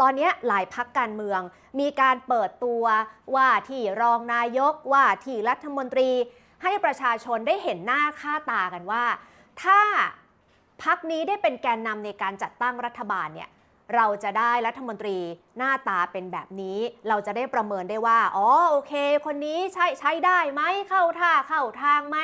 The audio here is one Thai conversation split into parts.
ตอนนี้หลายพักการเมือง มีการเปิดตัวว่าที่รองนายกว่าที่รัฐมนตรี ให้ประชาชนได้เห็นหน้าค่าตากันว่า ถ้าพักนี้ได้เป็นแกนนำในการจัดตั้งรัฐบาลเนี่ยเราจะได้รัฐมนตรีหน้าตาเป็นแบบนี้ เราจะได้ประเมินได้ว่า อ๋อโอเค คนนี้ใช้ใช้ได้ไหมเข้าท่าเข้าทางไหม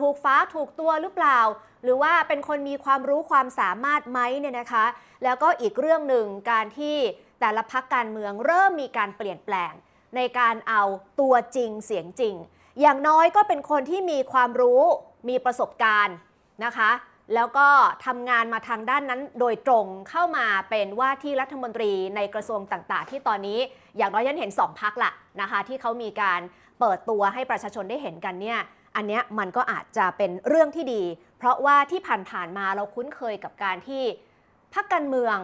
ถูกฟ้าถูกตัวหรือเปล่า หรือว่าเป็นคนมีความรู้ความสามารถไหมเนี่ยนะคะ แล้วก็อีกเรื่องหนึ่งการที่แต่ละพักการเมืองเริ่มมีการเปลี่ยนแปลง ในการเอาตัวจริงเสียงจริง อย่างน้อยก็เป็นคนที่มีความรู้มีประสบการณ์นะคะ แล้วก็ทำงานมาทางด้านนั้นโดยตรงเข้ามาเป็นว่าที่รัฐมนตรีในกระทรวงต่างๆ ที่ตอนนี้อย่างน้อยยันเห็นสองพักละนะคะที่เขามีการเปิดตัวให้ประชาชนได้เห็นกันเนี่ย อันเนี้ยมันก็อาจจะเป็นเรื่องที่ดี เพราะว่าที่ผ่านๆมาเราคุ้นเคยกับการที่พักการเมือง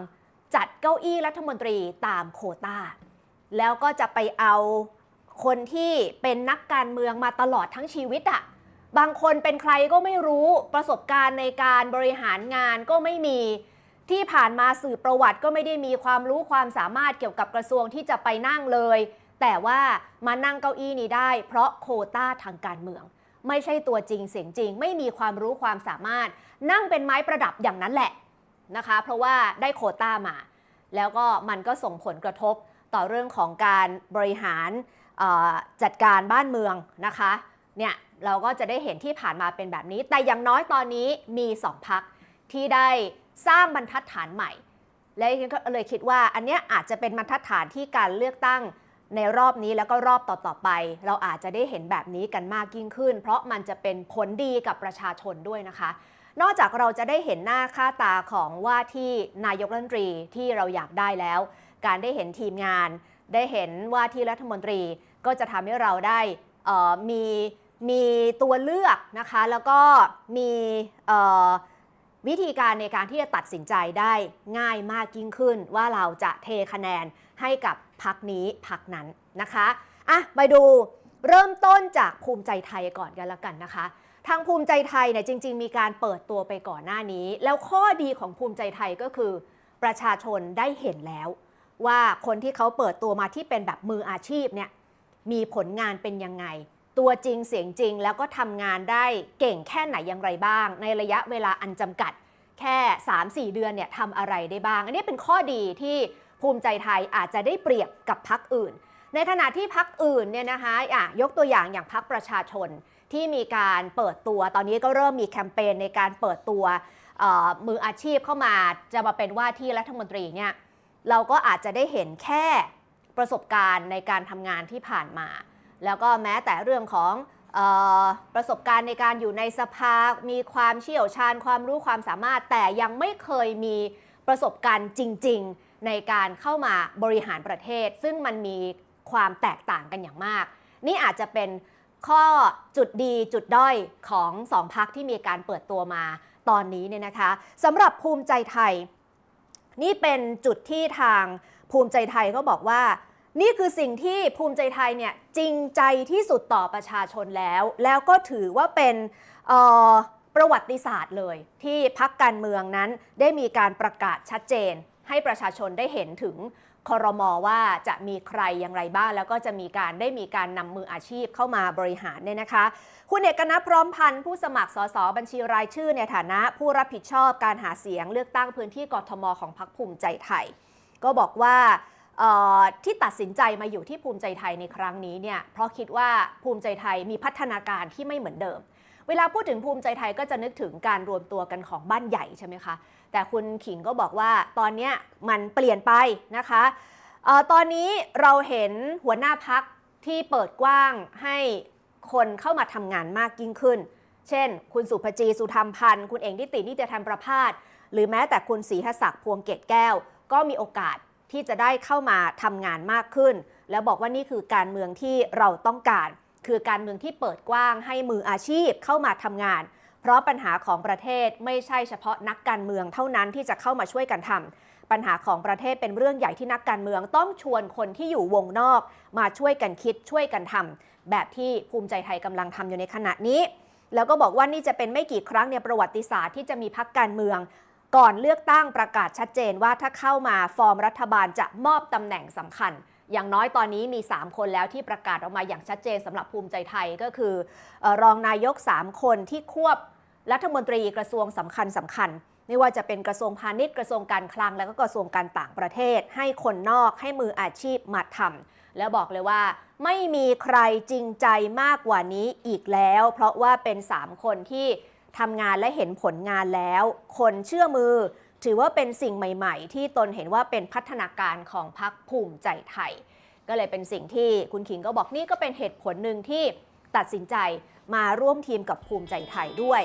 จัดเก้าอี้รัฐมนตรีตามโคตาแล้วก็จะไปเอาคนที่เป็นนักการเมืองมาตลอดทั้งชีวิตอะบางคนเป็นใครก็ไม่รู้ประสบการณ์ในการบริหารงานก็ไม่มีที่ผ่านมาสื่อประวัติก็ไม่ได้มีความรู้ความสามารถเกี่ยวกับกระทรวงที่จะไปนั่งเลย แต่ว่ามานั่งเก้าอี้นี้ได้ เพราะโคต้าทางการเมือง ไม่ใช่ตัวจริงเสียงจริง ไม่มีความรู้ความสามารถ นั่งเป็นไม้ประดับอย่างนั้นแหละนะคะ เพราะว่าได้โควต้ามา แล้วก็มันก็ส่งผลกระทบต่อเรื่องของการบริหารจัดการบ้านเมืองนะคะเนี่ยเราก็จะได้เห็นที่ผ่านมาเป็นแบบนี้ แต่อย่างน้อยตอนนี้มีสองพักที่ได้สร้างบรรทัดฐานใหม่ และก็เลยคิดว่าอันเนี้ยอาจจะเป็นบรรทัดฐานที่การเลือกตั้ง ในรอบนี้แล้วก็รอบต่อๆไป เราอาจจะได้เห็นแบบนี้กันมากยิ่งขึ้น เพราะมันจะเป็นผลดีกับประชาชนด้วยนะคะ นอกจากเราจะได้เห็นหน้าค่าตาของว่าที่นายกรัฐมนตรีที่เราอยากได้แล้ว การได้เห็นทีมงาน ได้เห็นว่าที่รัฐมนตรีก็จะทำให้เราได้มีมีตัวเลือกนะคะ แล้วก็มีอ วิธีการในการที่จะตัดสินใจได้ง่ายมากยิ่งขึ้น ว่าเราจะเทคะแนนให้กับพักนี้พักนั้นนะคะอะไปดูเริ่มต้นจากภูมิใจไทยก่อนกันละกันนะคะ ทางภูมิใจไทยเนี่ยจริง ๆ มีการเปิดตัวไปก่อนหน้านี้ แล้วข้อดีของภูมิใจไทยก็คือ ประชาชนได้เห็นแล้ว ว่าคนที่เขาเปิดตัวมาที่เป็นแบบมืออาชีพเนี่ยมีผลงานเป็นยังไง ตัวจริงเสียงจริง แล้วก็ทำงานได้เก่งแค่ไหนอย่างไรบ้าง ในระยะเวลาอันจำกัด แค่ 3-4 เดือนเนี่ยทำอะไรได้บ้าง อันนี้เป็นข้อดีที่ภูมิใจไทยอาจจะได้เปรียบกับพักอื่น ในขณะที่พักอื่นเนี่ยนะคะอะยกตัวอย่างอย่างพักประชาชนที่มีการเปิดตัวตอนนี้ก็เริ่มมีแคมเปญในการเปิดตัวมืออาชีพเข้ามาจะมาเป็นว่าที่รัฐมนตรีเนี่ยเราก็อาจจะได้เห็นแค่ประสบการณ์ในการทำงานที่ผ่านมา แล้วก็แม้แต่เรื่องของออประสบการณ์ในการอยู่ในสภา มีความเชี่ยวชาญความรู้ความสามารถ แต่ยังไม่เคยมีประสบการณ์จริง ๆ ในการเข้ามาบริหารประเทศ ซึ่งมันมีความแตกต่างกันอย่างมาก นี่อาจจะเป็นข้อจุดดีจุดด้อยของสองพักที่มีการเปิดตัวมาตอนนี้เนี่ยนะคะสำหรับภูมิใจไทย นี่เป็นจุดที่ทางภูมิใจไทยก็บอกว่า นี่คือสิ่งที่ภูมิใจไทยเนี่ยจริงใจที่สุดต่อประชาชนแล้ว แล้วก็ถือว่าเป็นประวัติศาสตร์เลย ที่พักการเมืองนั้นได้มีการประกาศชัดเจน ให้ประชาชนได้เห็นถึงคอรมอว่าจะมีใครอย่างไรบ้าง แล้วก็จะมีการได้มีการนำมืออาชีพเข้ามาบริหารเนี่ยนะคะ คุณเอกนัทพร้อมพันธ์ผู้สมัครสสบัญชีรายชื่อในฐานะผู้รับผิดชอบการหาเสียงเลือกตั้งพื้นที่กทมของพรรคภูมิใจไทย ก็บอกว่า ที่ตัดสินใจมาอยู่ที่ภูมิใจไทยในครั้งนี้เนี่ยเพราะคิดว่าภูมิใจไทยมีพัฒนาการที่ไม่เหมือนเดิม เวลาพูดถึงภูมิใจไทยก็จะนึกถึงการรวมตัวกันของบ้านใหญ่ใช่ไหมคะ แต่คุณขิงก็บอกว่าตอนนี้มันเปลี่ยนไปนะคะออตอนนี้เราเห็นหัวหน้าพักที่เปิดกว้างให้คนเข้ามาทำงานมากยิ่งขึ้น เช่น คุณสุภจีสุธรรมพันธ์ คุณเองนิตินิติธรรมประพาสหรือแม้แต่คุณศรีหศักดิ์พวงเกตแก้ว ก็มีโอกาส ที่จะได้เข้ามาทำงานมากขึ้น แล้วบอกว่านี่คือการเมืองที่เราต้องการ คือการเมืองที่เปิดกว้างให้มืออาชีพเข้ามาทำงาน เพราะปัญหาของประเทศไม่ใช่เฉพาะนักการเมืองเท่านั้นที่จะเข้ามาช่วยกันทำปัญหาของประเทศเป็นเรื่องใหญ่ที่นักการเมืองต้องชวนคนที่อยู่วงนอก มาช่วยกันคิดช่วยกันทำแบบที่ภูมิใจไทยกำลังทำอยู่ในขณะนี้แล้วก็บอกว่านี่จะเป็นไม่กี่ครั้งในประวัติศาสตร์ที่จะมีพักการเมือง ก่อนเลือกตั้งประกาศชัดเจนว่าถ้าเข้ามาฟอร์มรัฐบาลจะมอบตำแหน่งสำคัญ อย่างน้อยตอนนี้มี 3 คนแล้วที่ประกาศออกมาอย่างชัดเจนสำหรับภูมิใจไทยก็คืออรองนายก 3 คนที่ควบรัฐมนตรีกระทรวงสำคัญสำคัญไม่ว่าจะเป็นกระทรวงพาณิชย์กระทรวงการคลัง แล้วก็กระทรวงการต่างประเทศ ให้คนนอกให้มืออาชีพมาทำแล้วบอกเลยว่า ไม่มีใครจริงใจมากกว่านี้อีกแล้ว เพราะว่าเป็น 3 คนที่ ทำงานและเห็นผลงานแล้ว คนเชื่อมือ ถือว่าเป็นสิ่งใหม่ๆ ที่ตนเห็นว่าเป็นพัฒนาการของพรรคภูมิใจไทย ก็เลยเป็นสิ่งที่คุณขิงก็บอกนี่ก็เป็นเหตุผลหนึ่งที่ตัดสินใจมาร่วมทีมกับภูมิใจไทยด้วย